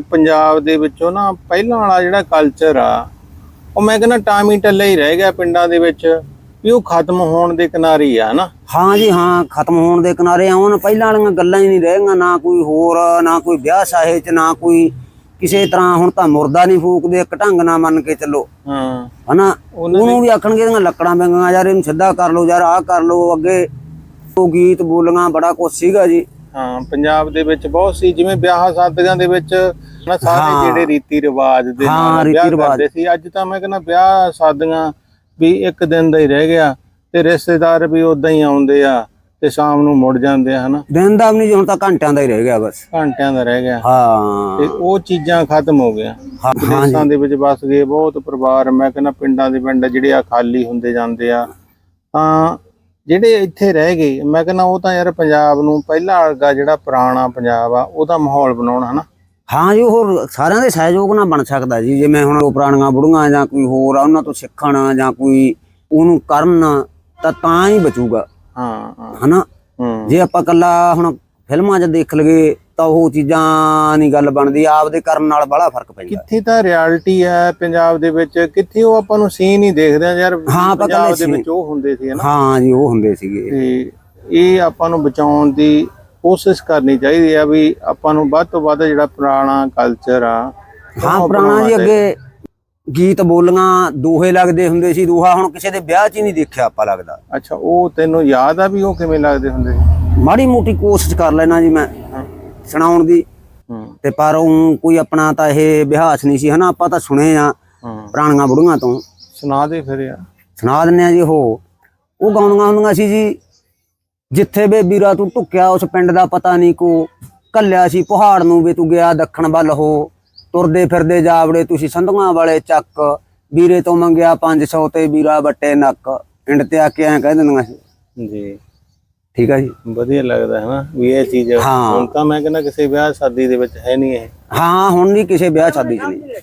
ਪੰਜਾਬ ਦੇ ਵਿੱਚੋਂ ਨਾ ਪਹਿਲਾਂ ਵਾਲਾ ਜਿਹੜਾ ਕਲਚਰ ਆ ਉਹ ਮੈਂ ਕਹਿੰਦਾ ਟਾਮੀ ਟੱਲੇ ਹੀ ਰਹਿ ਗਿਆ ਪਿੰਡਾਂ ਦੇ ਵਿੱਚ ਵੀ ਉਹ ਖਤਮ ਹੋਣ ਦੇ ਕਿਨਾਰੇ ਆ ਨਾ ਹਾਂ ਜੀ ਹਾਂ ਖਤਮ ਹੋਣ ਦੇ ਕਿਨਾਰੇ ਆਉਣ ਪਹਿਲਾਂ ਵਾਲੀਆਂ ਗੱਲਾਂ ਹੀ ਨਹੀਂ ਰਹਿ ਨਾ ਕੋਈ ਹੋਰ ਨਾ ਕੋਈ ਵਿਆਹ ਸਾਹੇ ਚ ਨਾ ਕੋਈ ਕਿਸੇ ਤਰ੍ਹਾਂ ਹੁਣ ਤਾਂ ਮੁਰਦਾ ਨਹੀਂ ਫੂਕਦੇ ਇੱਕ ਢੰਗ ਨਾਲ ਮੰਨ ਕੇ ਚੱਲੋ। ਹਾਂ। ਹਨਾ? ਉਹਨਾਂ ਉਹਨੂੰ ਵੀ ਆਖਣਗੇ ਇਹਦੀਆਂ ਲੱਕੜਾਂ ਪੈਂਗੀਆਂ ਯਾਰ ਇਹਨੂੰ ਸਿੱਧਾ ਕਰ ਲਓ ਯਾਰ ਆਹ ਕਰ ਲਓ ਅੱਗੇ ਉਹ ਗੀਤ ਬੋਲੀਆਂ ਬੜਾ ਕੁਛ ਸੀਗਾ ਜੀ। ਹਾਂ ਪੰਜਾਬ ਦੇ ਵਿੱਚ ਬਹੁਤ ਸੀ ਜਿਵੇਂ ਵਿਆਹ ਸ਼ਾਦੀਆਂ ਦੇ ਵਿੱਚ ਨਾ ਸਾਰੇ। ਜਿਹੜੇ ਰੀਤੀ ਰਿਵਾਜ ਦੇ ਨਾਲ ਵਿਆਹ। ਕਰਦੇ ਸੀ। ਅੱਜ ਤਾਂ ਮੈਂ ਕਹਿੰਦਾ ਵਿਆਹ ਸ਼ਾਦੀਆਂ ਵੀ ਇੱਕ ਦਿਨ ਦਾ ਹੀ ਰਹਿ ਗਿਆ ਤੇ ਰਿਸ਼ਤੇਦਾਰ ਵੀ ਉਦਾਂ ਹੀ ਆਉਂਦੇ ਆ ਤੇ ਸ਼ਾਮ ਨੂੰ ਮੁੜ ਜਾਂਦੇ ਆ ਹਨਾ। ਦਿਨ ਦਾ ਵੀ ਨਹੀਂ ਹੁਣ ਤਾਂ ਘੰਟਿਆਂ ਦਾ ਹੀ ਰਹਿ ਗਿਆ ਬਸ। ਘੰਟਿਆਂ ਦਾ ਰਹਿ ਗਿਆ। ਹਾਂ। ਤੇ ਉਹ ਚੀਜ਼ਾਂ ਖਤਮ ਹੋ ਗਈਆਂ। ਦੇਸ਼ਾਂ ਦੇ ਵਿੱਚ ਵਸ ਗਏ ਬਹੁਤ ਪਰਿਵਾਰ। ਮੈਂ ਕਹਿੰਦਾ ਪਿੰਡਾਂ ਦੇ ਪਿੰਡ ਜਿਹੜੇ ਆ ਖਾਲੀ ਹੁੰਦੇ ਜਾਂਦੇ ਆ ਤਾਂ ਜਿਹੜੇ ਇੱਥੇ ਰਹਿ ਗਏ ਮੈਂ ਕਹਿੰਦਾ ਉਹ ਤਾਂ ਯਾਰ ਪੰਜਾਬ ਨੂੰ ਪਹਿਲਾਂ ਵਰਗਾ ਜਿਹੜਾ ਪੁਰਾਣਾ ਪੰਜਾਬ ਆ ਉਹਦਾ ਮਾਹੌਲ ਬਣਾਉਣਾ ਹਨਾ? ਹਾਂ ਜੀ ਹੋਰ ਸਾਰਿਆਂ ਦੇ ਸਹਿਯੋਗ ਨਾਲ ਬਣ ਸਕਦਾ ਜੀ ਜਿਵੇਂ ਹੁਣ ਉਹ ਪੁਰਾਣੀਆਂ ਬੁੜੀਆਂ ਜਾਂ ਕੋਈ ਹੋਰ ਆ ਉਹਨਾਂ ਤੋਂ ਸਿੱਖਣ ਜਾਂ ਕੋਈ ਉਹਨੂੰ ਕਰਨ ਤਾਂ ਤਾਂ ਹੀ ਬਚੂਗਾ। ਹਾਂ ਹਾਂ। ਹਨਾ? ਜੇ ਆਪਾਂ ਕੱਲਾ ਹੁਣ ਫਿਲਮਾਂ 'ਚ ਦੇਖ ਲਗੇ ਤਾਂ ਉਹ ਚੀਜ਼ਾਂ ਨਹੀਂ ਗੱਲ ਬਣਦੀ ਆਪਦੇ ਕਰਨ ਨਾਲ ਬੜਾ ਫ਼ਰਕ ਪੈਂਦਾ। ਕਿੱਥੇ ਤਾਂ ਰਿਐਲਿਟੀ ਹੈ ਪੰਜਾਬ ਦੇ ਵਿੱਚ ਕਿੱਥੇ ਉਹ ਆਪਾਂ ਨੂੰ ਸੀਨ ਹੀ ਦੇਖਦੇ ਆ ਯਾਰ ਹਾਂ, ਪੰਜਾਬ ਇਕੱਲੇ ਦੇ ਵਿੱਚ ਉਹ ਹੁੰਦੇ ਸੀ ਹਨਾ ਹਾਂ ਜੀ ਉਹ ਹੁੰਦੇ ਸੀਗੇ। ਤੇ ਇਹ ਆਪਾਂ ਨੂੰ ਬਚਾਉਣ ਦੀ ਕੋਸ਼ਿਸ਼ ਕਰਨੀ ਚਾਹੀਦੀ ਆ ਵੀ ਆਪਾਂ ਨੂੰ ਵੱਧ ਤੋਂ ਵੱਧ ਜਿਹੜਾ ਪੁਰਾਣਾ ਕਲਚਰ ਆ ਹਾਂ ਪੁਰਾਣਾ ਜੀ ਅੱਗੇ ਗੀਤ ਬੋਲੀਆਂ ਦੋਹੇ ਲੱਗਦੇ ਹੁੰਦੇ ਸੀ ਦੋਹਾ ਹੁਣ ਕਿਸੇ ਦੇ ਵਿਆਹ 'ਚ ਹੀ ਨਹੀਂ ਦੇਖਿਆ ਆਪਾਂ ਲੱਗਦਾ। ਅੱਛਾ ਉਹ ਤੈਨੂੰ ਯਾਦ ਆ ਵੀ ਉਹ ਕਿਵੇਂ ਲੱਗਦੇ ਹੁੰਦੇ ਮਾੜੀ ਮੋਟੀ ਕੋਸ਼ਿਸ਼ ਕਰ ਲੈਣਾ ਜੀ ਮੈਂ। ਸੁਣਾਉਣ ਦੀ। ਤੇ ਪਰ ਊਂ ਕੋਈ ਆਪਣਾ ਤਾਂ ਇਹ ਬਿਹਾਸ ਨਹੀਂ ਸੀ ਹਨਾ? ਆਪਾਂ ਤਾਂ ਸੁਣੇ ਆ ਪੁਰਾਣੀਆਂ ਬੁੜੀਆਂ ਤੋਂ। ਸੁਣਾ ਦੇ ਫਿਰ ਯਾਰ। ਸੁਣਾ ਦਿੰਨੇ ਆ ਜੀ ਉਹ। ਉਹ ਗਾਉਂਦੀਆਂ ਹੁੰਦੀਆਂ ਸੀ ਜੀ ਜਿੱਥੇ ਵੇ ਵੀਰਾ ਤੂੰ ਟੁੱਕਿਆ ਉਸ ਪਿੰਡ ਦਾ ਪਤਾ ਨਹੀਂ ਕੋ। ਕੱਲਿਆ ਸੀ ਪਹਾੜ ਨੂੰ ਵੇ ਤੂੰ ਗਿਆ ਦੱਖਣ ਵੱਲ ਹੋ। ਤੁਰਦੇ ਫਿਰਦੇ ਜਾਵੜੇ ਤੁਸੀਂ ਸੰਧੂਆਂ ਵਾਲੇ ਚੱਕ। ਵੀਰੇ ਤੋਂ ਮੰਗਿਆ 500 ਤੇ ਵੀਰਾ ਵੱਟੇ ਨੱਕ। ਪਿੰਡ ਤੇ ਆ ਕੇ ਐਂ ਕਹਿ ਦਿੰਦੀਆਂ ਸੀ। ਜੀ। ਠੀਕ ਆ ਜੀ? ਵਧੀਆ ਲੱਗਦਾ ਹੈ ਨਾ ਵੀ ਇਹ ਚੀਜ਼। ਹੁਣ ਤਾਂ ਮੈਂ ਕਹਿੰਦਾ ਕਿਸੇ ਵਿਆਹ ਸ਼ਾਦੀ ਦੇ ਵਿੱਚ ਹੈ ਨਹੀਂ ਇਹ। ਹਾਂ ਹੁਣ ਨਹੀਂ ਕਿਸੇ ਵਿਆਹ ਸ਼ਾਦੀ ਚ ਨਹੀਂ।